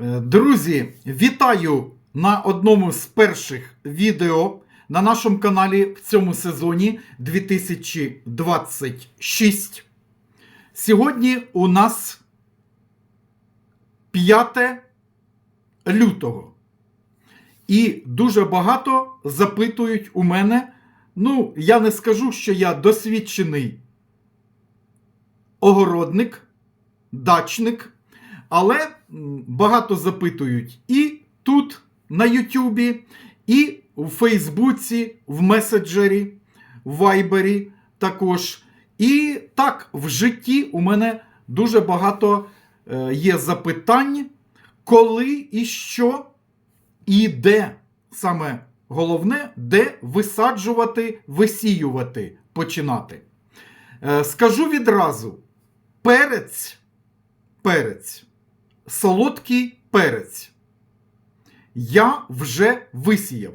Е, Друзі, вітаю на одному з перших відео на нашому каналі в цьому сезоні 2026. Сьогодні у нас 5 лютого. І дуже багато запитують у мене. Ну, я не скажу, що я досвідчений огородник, дачник, але багато запитують і тут, на Ютубі, і в Фейсбуці, в меседжері, в Вайбері також. І так, в житті у мене дуже багато е, є запитань, коли і що, і де саме головне, де висаджувати, висіювати починати. Е, Скажу відразу: перець, перець, солодкий перець. Я вже висіяв.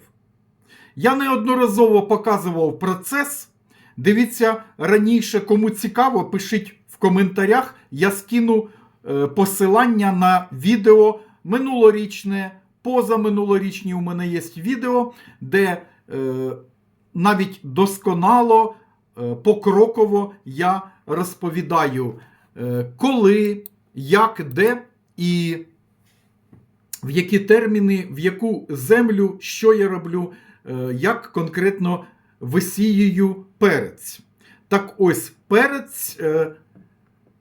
Я неодноразово показував процес. Дивіться раніше, кому цікаво, пишіть в коментарях. Я скину е, посилання на відео минулорічне, позаминулорічні у мене є відео, де е, навіть досконало, е, покроково я розповідаю, е, коли, як, де і в які терміни, в яку землю, що я роблю, е, як конкретно висіюю перець. Так ось перець е,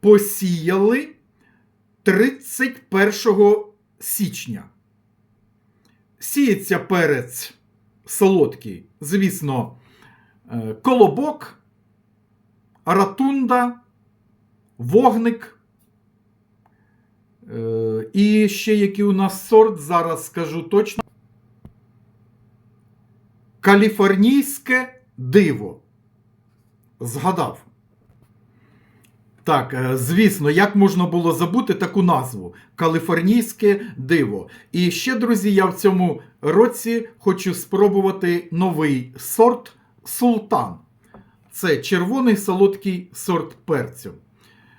посіяли 31 січня. Сіється перець солодкий, звісно, е, колобок, ратунда, вогник. Е, І ще який у нас сорт, зараз скажу точно. Каліфорнійське диво. Згадав. Так, е, звісно, як можна було забути таку назву Каліфорнійське диво. І ще, друзі, я в цьому році хочу спробувати новий сорт Султан. Це червоний солодкий сорт перцю.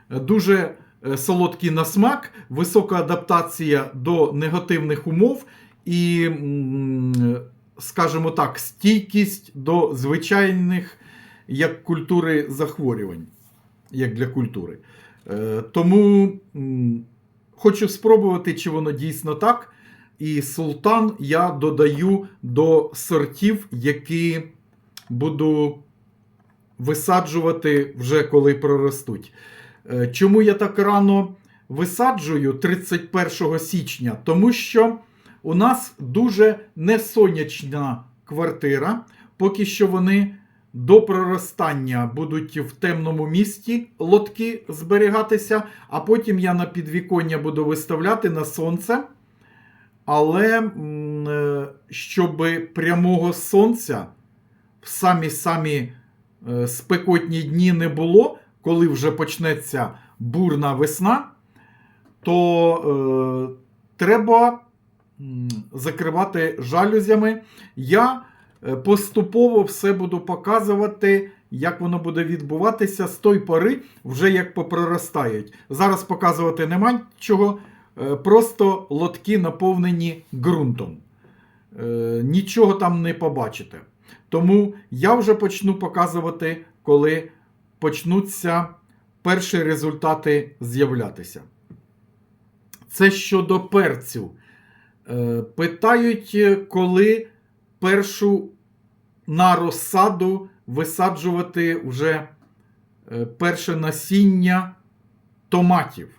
Е, Дуже е, солодкий на смак, висока адаптація до негативних умов і, скажімо так, стійкість до звичайних як культури захворювань, як для культури. Е, Тому хочу спробувати, чи воно дійсно так. І султан я додаю до сортів, які буду висаджувати вже коли проростуть. Е, Чому я так рано висаджую 31 січня? Тому що у нас дуже несонячна квартира. Поки що вони до проростання будуть в темному місті лотки зберігатися, а потім я на підвіконня буду виставляти на сонце. Але е, щоб прямого сонця в самі-самі е, спекотні дні не було, коли вже почнеться бурна весна, то е, треба закривати жалюзями. Я е, поступово все буду показувати, як воно буде відбуватися з той пори, вже як попроростають. Зараз показувати нема чого, е, просто лотки наповнені ґрунтом. Е, Нічого там не побачите. Тому я вже почну показувати, коли почнуться перші результати з'являтися. Це щодо перцю. Е, Питають, коли першу на розсаду висаджувати вже е, перше насіння томатів.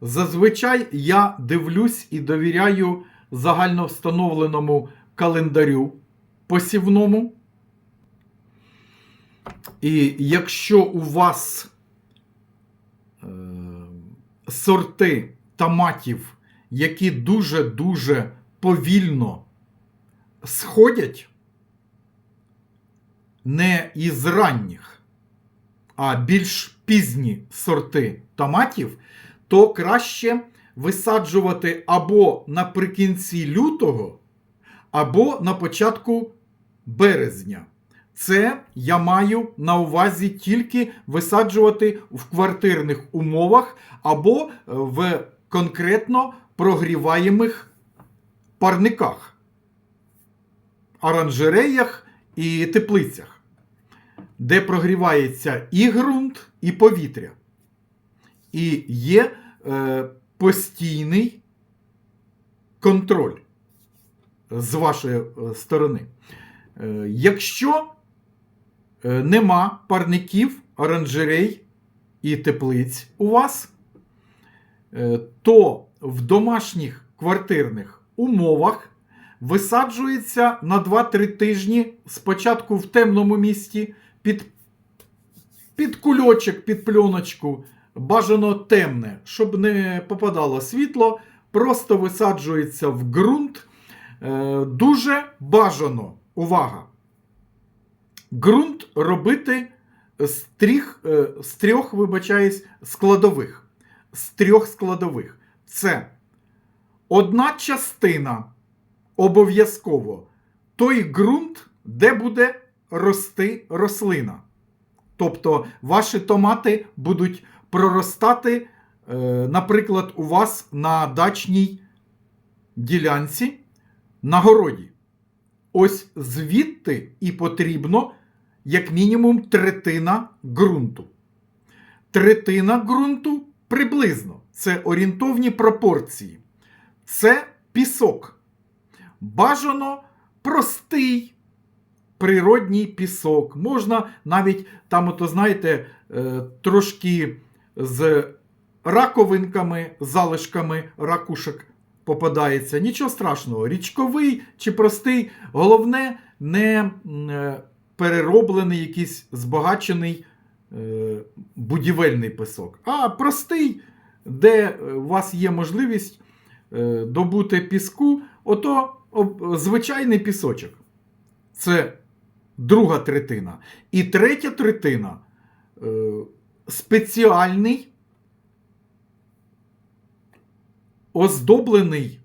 Зазвичай я дивлюсь і довіряю загальновстановленому календарю посівному. І якщо у вас е, сорти томатів, які дуже-дуже повільно сходять, не із ранніх, а більш пізні сорти томатів, то краще висаджувати або наприкінці лютого, або на початку березня. Це я маю на увазі тільки висаджувати в квартирних умовах або е, в конкретно прогріваємих парниках, оранжереях і теплицях, де прогрівається і ґрунт, і повітря. І є е, постійний контроль з вашої е, сторони. Е, якщо нема парників, оранжерей і теплиць у вас, е, то в домашніх квартирних умовах висаджується на 2-3 тижні спочатку в темному місті під, під кульочок, під пленочку, бажано темне, щоб не попадало світло, просто висаджується в ґрунт. Е, Дуже бажано, увага! Ґрунт робити з трьох, е, з трьох, вибачаюсь, складових. З трьох складових. Це одна частина обов'язково той ґрунт, де буде рости рослина. Тобто ваші томати будуть проростати, е, наприклад, у вас на дачній ділянці на городі. Ось звідти і потрібно як мінімум третина ґрунту. Третина ґрунту приблизно це орієнтовні пропорції. Це пісок. Бажано простий природній пісок. Можна навіть там, ото, знаєте, е, трошки з раковинками, залишками ракушок попадається. Нічого страшного. Річковий чи простий. Головне, не е, перероблений якийсь збагачений е, будівельний пісок, а простий, де е, у вас є можливість е, добути піску, ото звичайний пісочок. Це друга третина. І третя третина спеціальний, оздоблений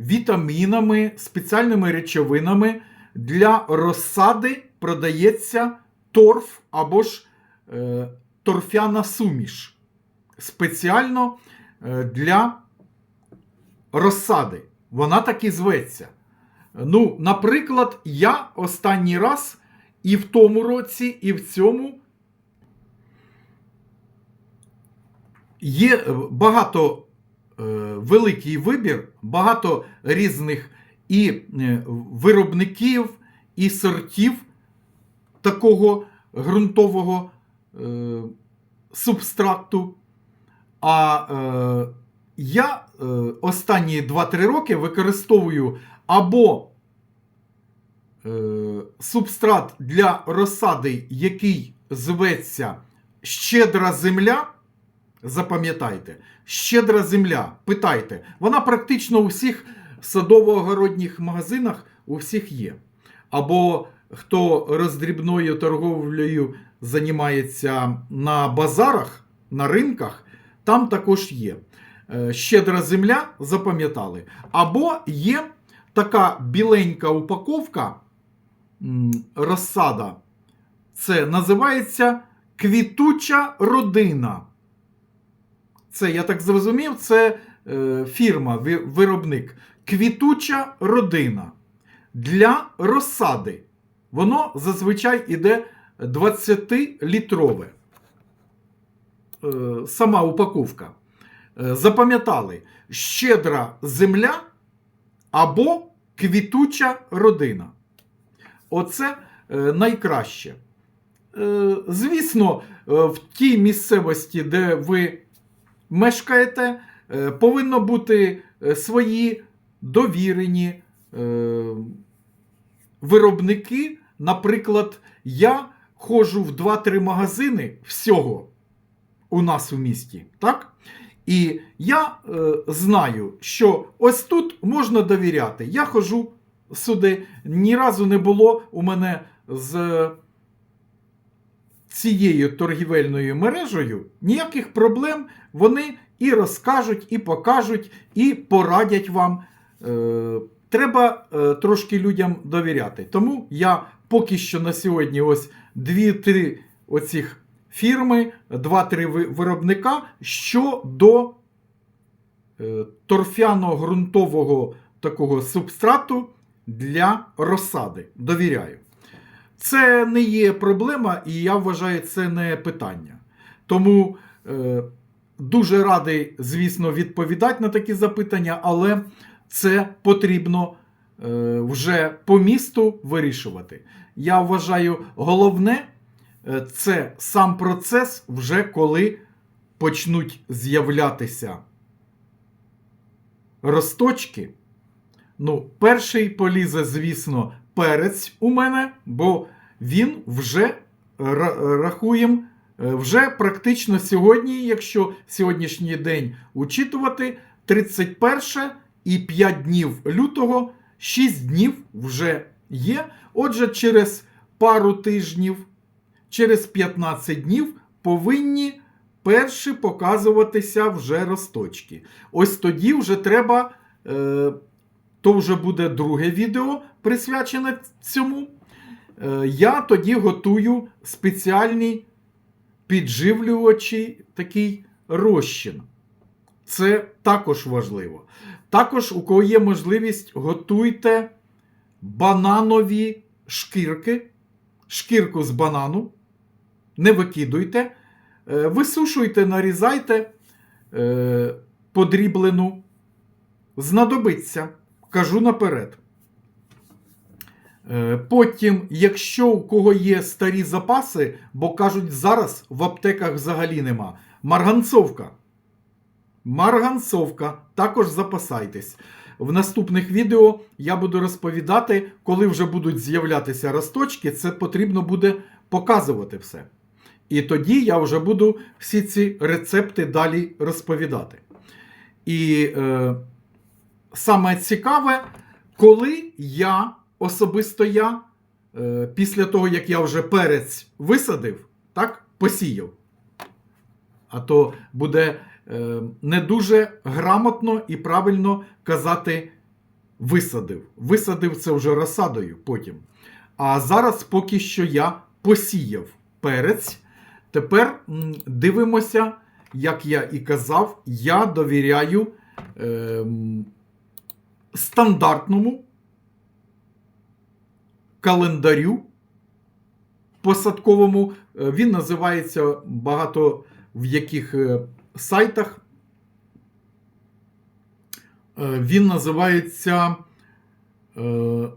вітамінами, спеціальними речовинами для розсади продається торф або ж е, торфяна суміш. Спеціально е, для розсади. Вона так і зветься. Ну, наприклад, я останній раз і в тому році, і в цьому є е, багато е, великий вибір, багато різних і е, виробників, і сортів такого ґрунтового е, субстракту. А е, я е, останні 2-3 роки використовую або е, субстрат для розсади, який зветься щедра земля. Запам'ятайте, щедра земля. Питайте, вона практично у всіх садово-огородніх магазинах у всіх є. Або хто роздрібною торговлею займається на базарах, на ринках, там також є. Е, Щедра земля, запам'ятали. Або є така біленька упаковка розсада. Це називається квітуча родина. Це, я так зрозумів, це е, фірма, виробник. Квітуча родина. Для розсади. Воно зазвичай іде 20-літрове. Е, сама упаковка. Е, запам'ятали, щедра земля або квітуча родина. Оце е, найкраще. Звісно, в тій місцевості, де ви мешкаєте, повинно бути свої довірені виробники. Наприклад, я ходжу в 2-3 магазини всього у нас у місті. так? І я е, знаю, що ось тут можна довіряти. Я ходжу сюди. Ні разу не було у мене з цією торгівельною мережею ніяких проблем. Вони і розкажуть, і покажуть, і порадять вам. Е, треба е, трошки людям довіряти. Тому я поки що на сьогодні ось 2-3 оцих фірми, 2-3 виробника щодо е, торфяно-ґрунтового такого субстрату для розсади. Довіряю. Це не є проблема, і я вважаю, це не питання. Тому е, дуже радий, звісно, відповідати на такі запитання, але це потрібно вже по місту вирішувати. Я вважаю, головне е, це сам процес, вже коли почнуть з'являтися росточки. Ну, перший полізе, звісно, перець у мене, бо він вже ра- рахуємо, е, вже практично сьогодні, якщо сьогоднішній день учитувати, 31 і 5 днів лютого, 6 днів вже є. Отже, через пару тижнів, через 15 днів повинні перші показуватися вже росточки. Ось тоді вже треба. Е, то вже буде друге відео присвячене цьому. Е, Я тоді готую спеціальний підживлювачий такий розчин. Це також важливо. Також, у кого є можливість, готуйте бананові шкірки, шкірку з банану. Не викидуйте, е, висушуйте, нарізайте е, подріблену. Знадобиться. Кажу наперед. Е, Потім, якщо у кого є старі запаси, бо кажуть, зараз в аптеках взагалі нема. Марганцовка. Марганцовка. Також запасайтесь. В наступних відео я буду розповідати, коли вже будуть з'являтися росточки, це потрібно буде показувати все. І тоді я вже буду всі ці рецепти далі розповідати. І е, саме цікаве, коли я особисто я, е, після того, як я вже перець висадив, так, посіяв. А то буде не дуже грамотно і правильно казати висадив. Висадив це вже розсадою потім. А зараз поки що я посіяв перець. Тепер дивимося, як я і казав, я довіряю ем, стандартному календарю посадковому. Е, Він називається багато в яких е, сайтах. Е, Він називається е,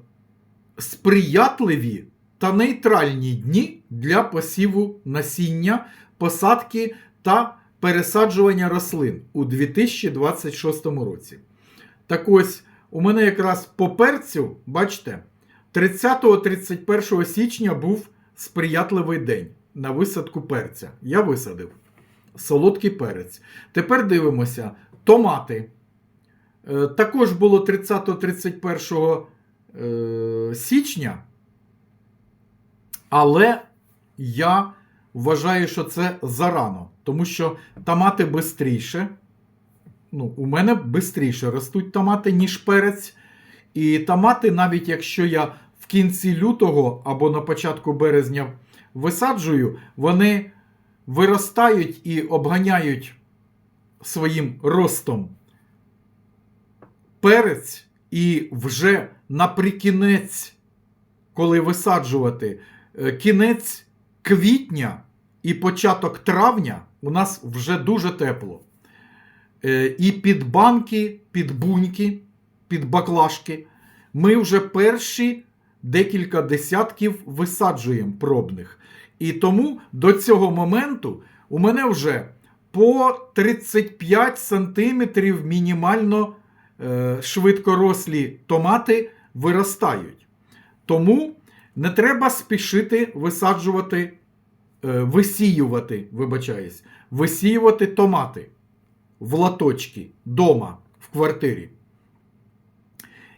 сприятливі та нейтральні дні для посіву насіння, посадки та пересаджування рослин у 2026 році. Так ось, у мене якраз по перцю, бачите, 30-31 січня був сприятливий день на висадку перця. Я висадив солодкий перець. Тепер дивимося: томати. Е, Також було 30-31 е, січня. Але я вважаю, що це зарано, тому що томати швидше. Ну, у мене швидше ростуть томати, ніж перець. І томати, навіть якщо я в кінці лютого або на початку березня висаджую, вони виростають і обганяють своїм ростом. Перець, і вже наприкінець, коли висаджувати, е, кінець квітня і початок травня у нас вже дуже тепло. Е, І під банки, під буньки, під баклажки. Ми вже перші декілька десятків висаджуємо пробних. І тому до цього моменту у мене вже по 35 сантиметрів мінімально е, швидкорослі томати виростають. Тому не треба спішити висаджувати, е, висіювати, вибачаюсь, висіювати томати в латочки дома в квартирі.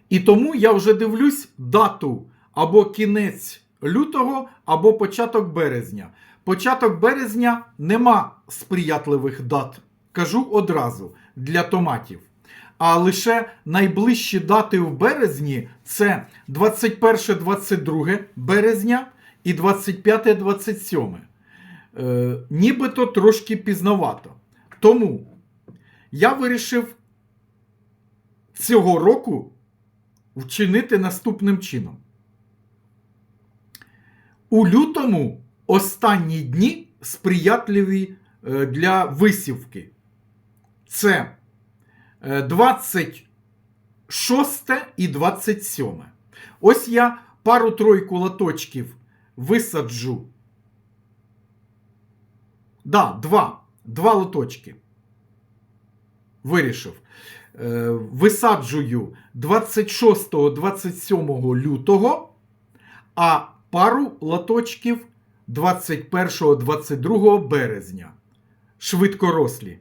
І тому я вже дивлюсь дату або кінець лютого, або початок березня. Початок березня нема сприятливих дат. Кажу одразу для томатів. А лише найближчі дати в березні це 21-22 березня і 25-27. Е, нібито трошки пізновато. Тому я вирішив цього року вчинити наступним чином. У лютому останні дні сприятливі е, для висівки. Це е, 26 і 27. Ось я пару-тройку латочків висаджу. Да, два. Два лоточки. Вирішив. Е, Висаджую 26-27 лютого, а пару лоточків 21-22 березня. Швидкорослі.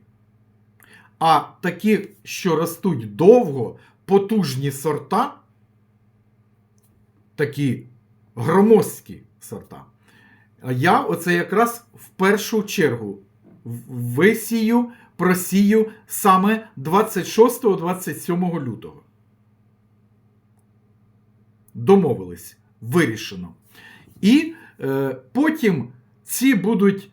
А такі, що ростуть довго, потужні сорта, такі громоздкі сорта. Я оце якраз в першу чергу висію, просію саме 26-27 лютого. Домовились, вирішено. І е, потім ці будуть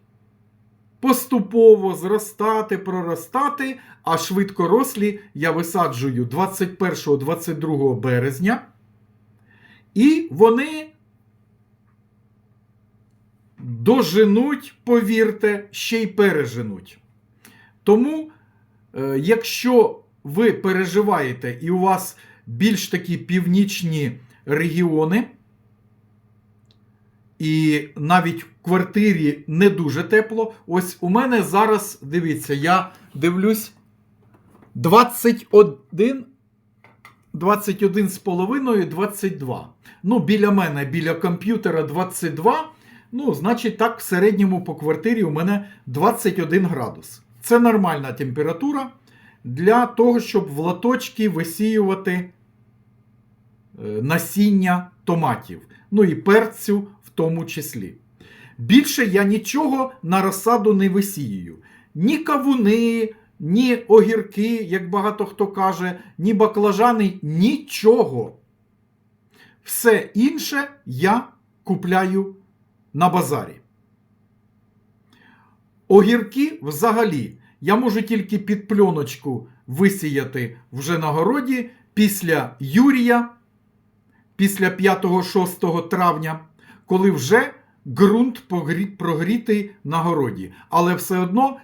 поступово зростати, проростати, а швидкорослі я висаджую 21-22 березня. І вони доженуть, повірте, ще й переженуть. Тому, е, якщо ви переживаєте і у вас більш такі північні регіони, і навіть в квартирі не дуже тепло, ось у мене зараз, дивіться, я дивлюсь 21 21 з половиною, 22. Ну, біля мене, біля комп'ютера 22. Ну, значить, так, в середньому по квартирі у мене 21 градус. Це нормальна температура для того, щоб в лоточки висіювати е, насіння томатів. Ну і перцю тому числі. Більше я нічого на розсаду не висіюю. Ні кавуни, ні огірки, як багато хто каже, ні баклажани, нічого. Все інше я купляю на базарі. Огірки взагалі я можу тільки під пленочку висіяти вже на городі після Юрія, після 5-6 травня, коли вже ґрунт прогрітий на городі. Але все одно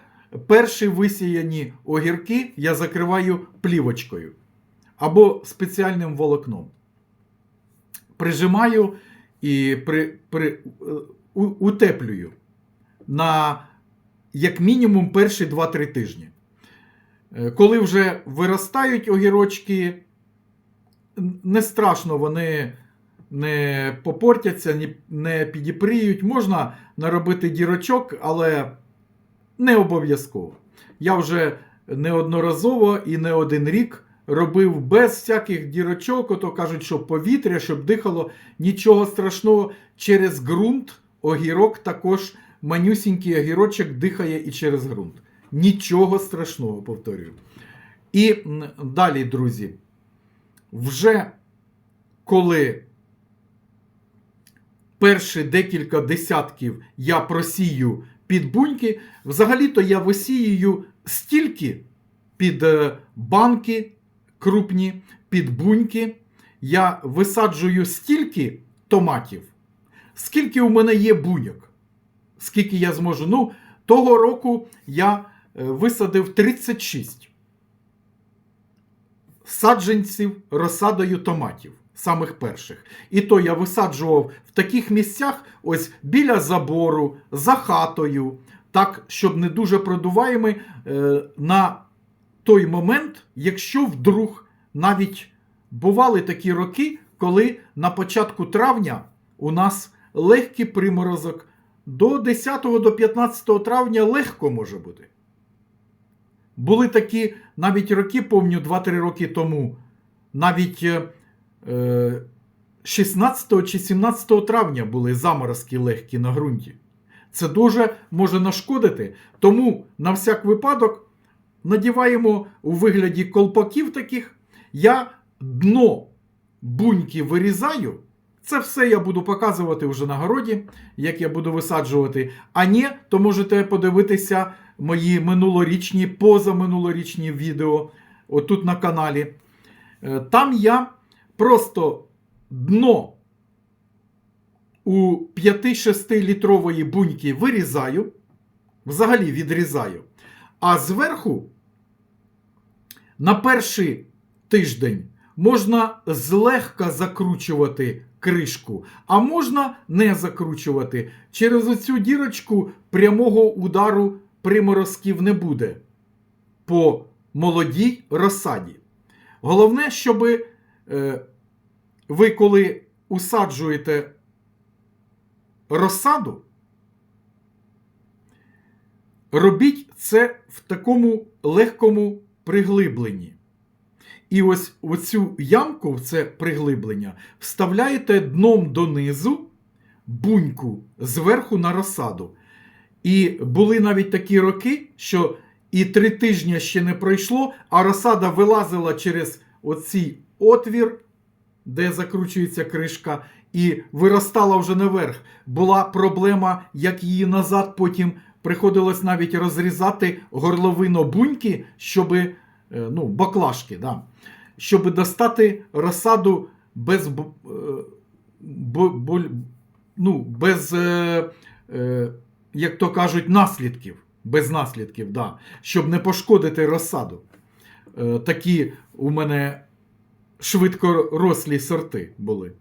перші висіяні огірки я закриваю плівочкою або спеціальним волокном. Прижимаю і при, при, е, у- утеплюю на як мінімум перші 2-3 тижні. Е, Коли вже виростають огірочки, не страшно, вони не попортяться, не підіпріють. Можна наробити дірочок, але не обов'язково. Я вже неодноразово і не один рік робив без всяких дірочок, ото кажуть, що повітря, щоб дихало, нічого страшного. Через ґрунт огірок також манюсінький огірочок дихає і через ґрунт. Нічого страшного, повторюю. І далі, друзі, вже коли перші декілька десятків я просію під буньки, взагалі-то я висіюю стільки під е, банки крупні, під буньки. Я висаджую стільки томатів, скільки у мене є буньок. Скільки я зможу. Ну, того року я е, висадив 36 саджанців розсадою томатів, самих перших. І то я висаджував в таких місцях, ось біля забору, за хатою, так, щоб не дуже продуваємо е, на той момент, якщо вдруг навіть бували такі роки, коли на початку травня у нас легкий приморозок до 10 до 15 травня легко може бути. Були такі навіть роки, помню, 2-3 роки тому, навіть е, 16 чи 17 травня були заморозки легкі на ґрунті. Це дуже може нашкодити. Тому на всяк випадок надіваємо у вигляді колпаків таких. Я дно буньки вирізаю. Це все я буду показувати вже на городі, як я буду висаджувати. А ні, то можете подивитися мої минулорічні, позаминулорічні відео отут на каналі. Е, Там я просто дно у 5-6 літрової буньки вирізаю, взагалі відрізаю, а зверху на перший тиждень можна злегка закручувати кришку, а можна не закручувати. Через оцю дірочку прямого удару приморозків не буде по молодій розсаді. Головне, щоб е, ви, коли усаджуєте розсаду, робіть це в такому легкому приглибленні. І ось в цю ямку, в це приглиблення, вставляєте дном донизу буньку зверху на розсаду. І були навіть такі роки, що і три тижні ще не пройшло, а розсада вилазила через оцей отвір, де закручується кришка, і виростала вже наверх. Була проблема, як її назад потім приходилось навіть розрізати горловину буньки, щоб, ну, баклажки, да, щоб достати розсаду без, б- е, бо- ну, без, е, е, як то кажуть, наслідків. Без наслідків, да, щоб не пошкодити розсаду. Е, такі у мене швидкорослі сорти були.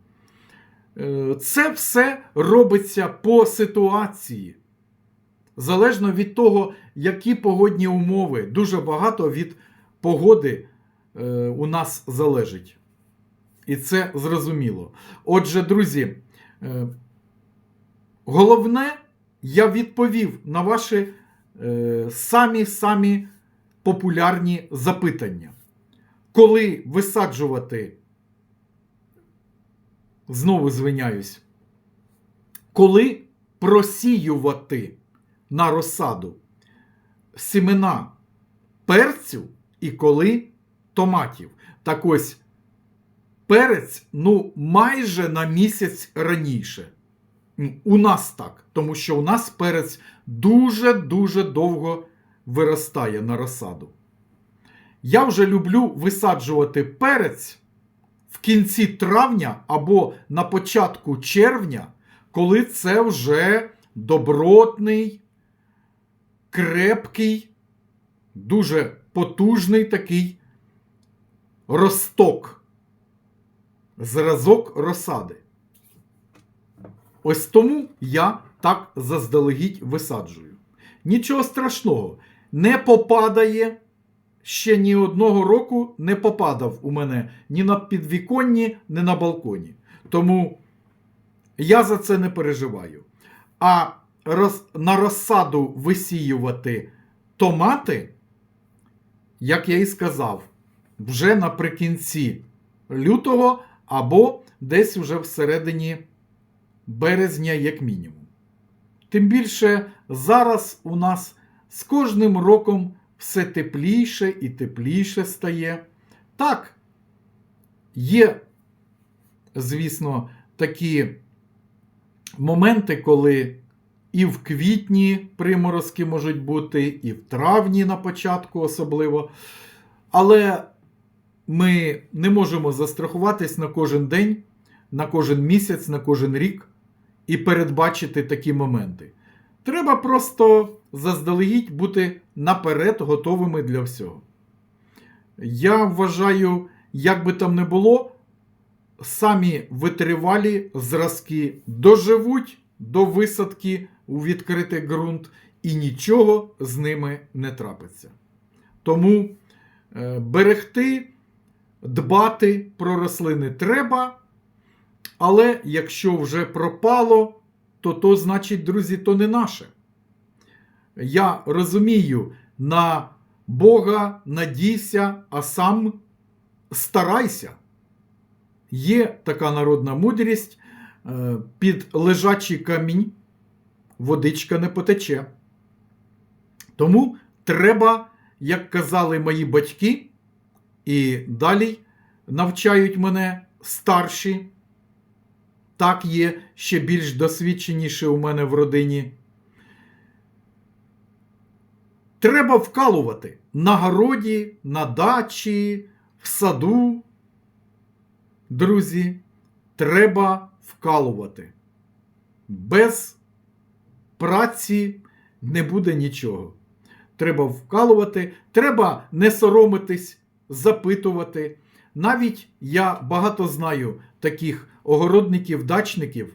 Е, Це все робиться по ситуації. Залежно від того, які погодні умови. Дуже багато від погоди е, у нас залежить. І це зрозуміло. Отже, друзі, е, головне, я відповів на ваші самі-самі популярні запитання. Коли висаджувати, знову звиняюсь, коли просіювати на розсаду семена перцю і коли томатів. Так ось перець ну, майже на місяць раніше. У нас так, тому що у нас перець дуже-дуже довго виростає на розсаду. Я вже люблю висаджувати перець в кінці травня або на початку червня, коли це вже добротний, крепкий, дуже потужний такий росток, зразок розсади. Ось тому я так заздалегідь висаджую. Нічого страшного, не попадає. Ще ні одного року не попадав у мене ні на підвіконні, ні на балконі. Тому я за це не переживаю. А роз, на розсаду висіювати томати, як я і сказав, вже наприкінці лютого або десь уже всередині березня, як мінімум. Тим більше зараз у нас з кожним роком все тепліше і тепліше стає. Так, є, звісно, такі моменти, коли і в квітні приморозки можуть бути, і в травні на початку особливо. Але ми не можемо застрахуватись на кожен день, на кожен місяць, на кожен рік і передбачити такі моменти. Треба просто заздалегідь бути наперед готовими для всього. Я вважаю, як би там не було, самі витривалі зразки доживуть до висадки у відкритий ґрунт і нічого з ними не трапиться. Тому е, берегти, дбати про рослини треба, але якщо вже пропало, то то значить, друзі, то не наше. Я розумію, на Бога надійся, а сам старайся. Є така народна мудрість, е, під лежачий камінь водичка не потече. Тому треба, як казали мої батьки, і далі навчають мене старші, так є ще більш досвідченіші у мене в родині. Треба вкалувати на городі, на дачі, в саду, друзі, треба вкалувати. Без праці не буде нічого. Треба вкалувати, треба не соромитись, запитувати. Навіть я багато знаю таких огородників, дачників,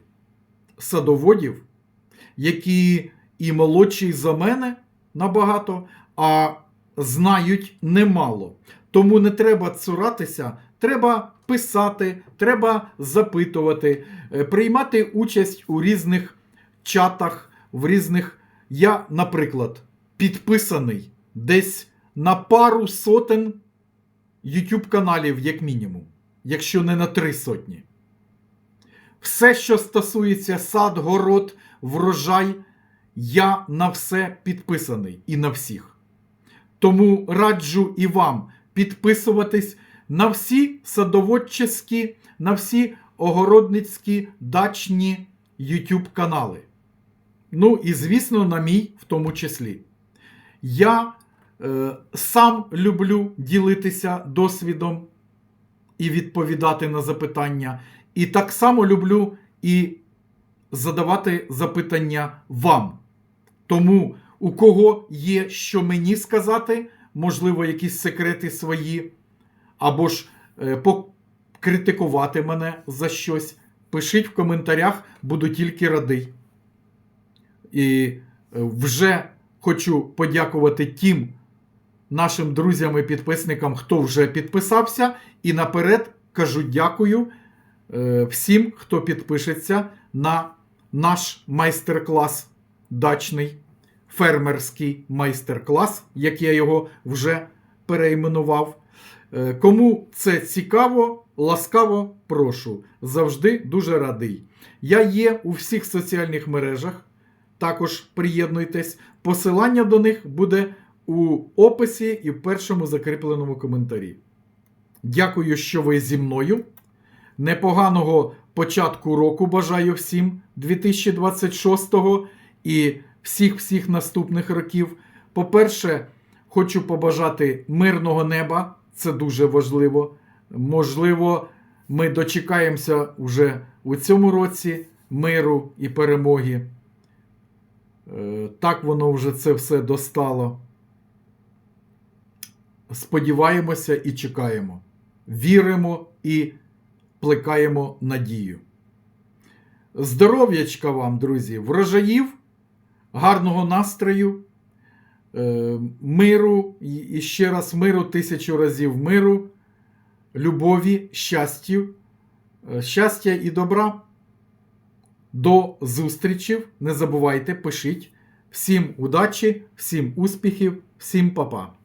садоводів, які і молодші за мене набагато, а знають немало. Тому не треба цуратися, треба писати, треба запитувати, е, приймати участь у різних чатах, в різних. Я, наприклад, підписаний десь на пару сотень YouTube каналів, як мінімум, якщо не на три сотні. Все, що стосується сад, город, врожай, я на все підписаний і на всіх. Тому раджу і вам підписуватись на всі садоводчеські, на всі огородницькі дачні YouTube канали. Ну і, звісно, на мій в тому числі. Я е, сам люблю ділитися досвідом і відповідати на запитання. І так само люблю і задавати запитання вам. Тому, у кого є що мені сказати, можливо, якісь секрети свої, або ж е, покритикувати мене за щось, пишіть в коментарях, буду тільки радий. І е, вже хочу подякувати тим нашим друзям і підписникам, хто вже підписався. І наперед кажу дякую е, всім, хто підпишеться на наш майстер-клас дачний, фермерський майстер-клас, як я його вже перейменував. Е, Кому це цікаво, ласкаво прошу. Завжди дуже радий. Я є у всіх соціальних мережах. Також приєднуйтесь. Посилання до них буде у описі і в першому закріпленому коментарі. Дякую, що ви зі мною. Непоганого початку року бажаю всім 2026 і всіх-всіх наступних років. По-перше, хочу побажати мирного неба, це дуже важливо. Можливо, ми дочекаємося вже у цьому році миру і перемоги. Е, Так воно вже це все достало. Сподіваємося і чекаємо. Віримо і плекаємо надію. Здоров'ячка вам, друзі, врожаїв, гарного настрою, е, миру і ще раз миру, тисячу разів миру, любові, щастю, е, щастя і добра. До зустрічів. Не забувайте, пишіть. Всім удачі, всім успіхів, всім па-па.